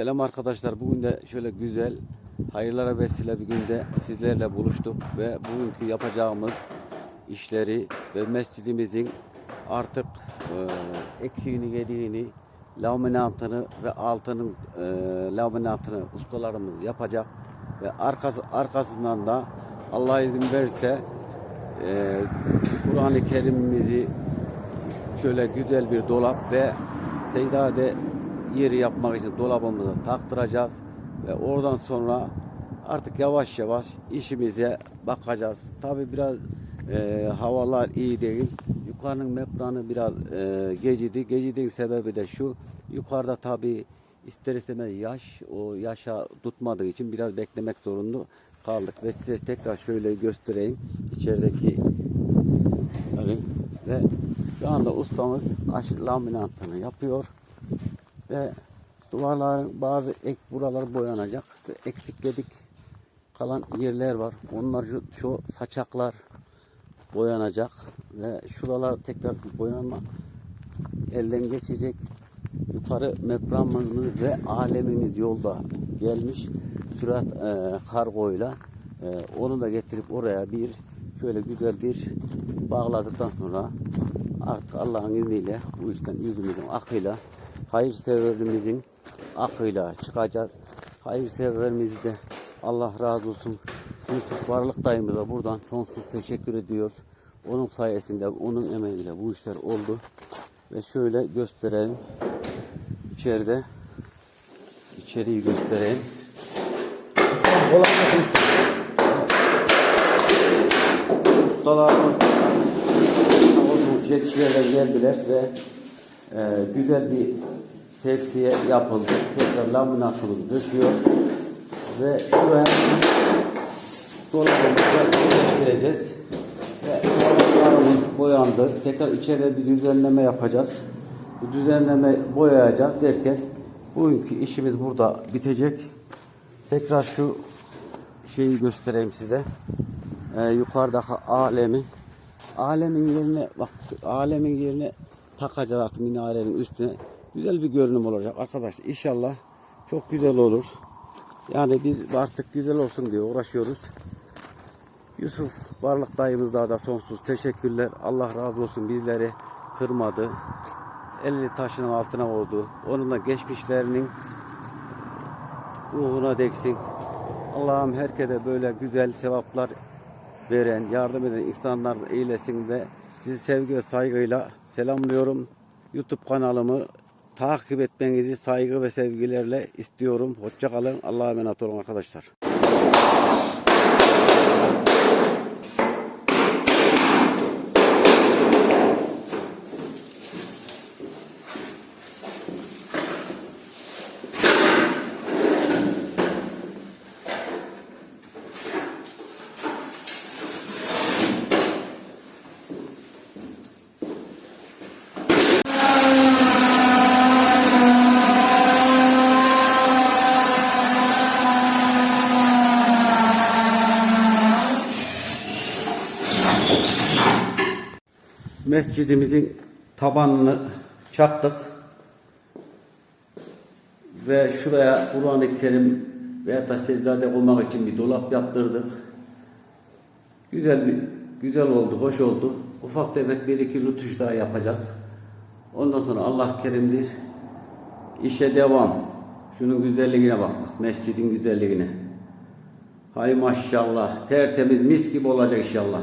Selam arkadaşlar. Bugün de şöyle güzel, hayırlara vesile bir günde sizlerle buluştuk ve bugünkü yapacağımız işleri ve mescidimizin artık e, eksiğini, gediğini, laminatını ve altının e, laminatını ustalarımız yapacak ve arkası, arkasından da Allah izin verirse e, Kur'an-ı Kerim'imizi şöyle güzel bir dolap ve secdade yeri yapmak için dolabımızı taktıracağız ve oradan sonra artık yavaş yavaş işimize bakacağız. Tabi biraz e, havalar iyi değil. Yukarının mepranı biraz e, gecidi. Gecidiğin sebebi de şu. Yukarıda tabi ister istemez yaş o yaşa tutmadığı için biraz beklemek zorunda kaldık ve size tekrar şöyle göstereyim içerideki. Ve şu anda ustamız aş laminatını yapıyor. Ve duvarların bazı ek buralar boyanacak. Ve eksikledik kalan yerler var. Onlar şu, şu saçaklar boyanacak ve şuralar tekrar boyanma elden geçecek. Yukarı mepramımız ve alemimiz yolda gelmiş. Sürat e, kargoyla e, onu da getirip oraya bir şöyle güzel bir bağladıktan sonra artık Allah'ın izniyle bu işten yüzümüzün akıyla hayırseverimizin akıyla çıkacağız. Hayırseverimizi de Allah razı olsun. Yusuf Varlık dayımıza buradan sonsuz teşekkür ediyoruz. Onun sayesinde, onun emeğiyle bu işler oldu. Ve şöyle gösterelim. İçeride içeriği göstereyim. Kolay gelsin. Ustalarımız o çelişkilerle geldiler ve e, güzel bir tepsiye yapıldı. Tekrar laminatımız düşüyor ve şuraya dolabımızda yerleştireceğiz. Ve dolaplarımız boyandı. Tekrar içeride bir düzenleme yapacağız. Bu düzenleme boyayacağız derken bugünkü işimiz burada bitecek. Tekrar şu şeyi göstereyim size. Ee, yukarıdaki alemi alemin yerine bak alemin yerine takacağız artık minarenin üstüne. Güzel bir görünüm olacak arkadaşlar. İnşallah çok güzel olur. Yani biz artık güzel olsun diye uğraşıyoruz. Yusuf Varlık dayımızda da sonsuz teşekkürler. Allah razı olsun bizleri kırmadı. Elini taşının altına vurdu. Onunla geçmişlerinin ruhuna deksin. Allah'ım herkese böyle güzel sevaplar veren, yardım eden insanlar eylesin ve sizi sevgi ve saygıyla selamlıyorum. YouTube kanalımı takip etmenizi saygı ve sevgilerle istiyorum. Hoşça kalın. Allah'a emanet olun arkadaşlar. Mescidimizin tabanını çaktık. Ve şuraya Kur'an-ı Kerim veya da secdade olmak için bir dolap yaptırdık. Güzel bir güzel oldu, hoş oldu. Ufak tefek bir iki rütuş daha yapacağız. Ondan sonra Allah kerimdir. İşe devam. Şunun güzelliğine bak. Mescidin güzelliğine. Hay maşallah. Tertemiz mis gibi olacak inşallah.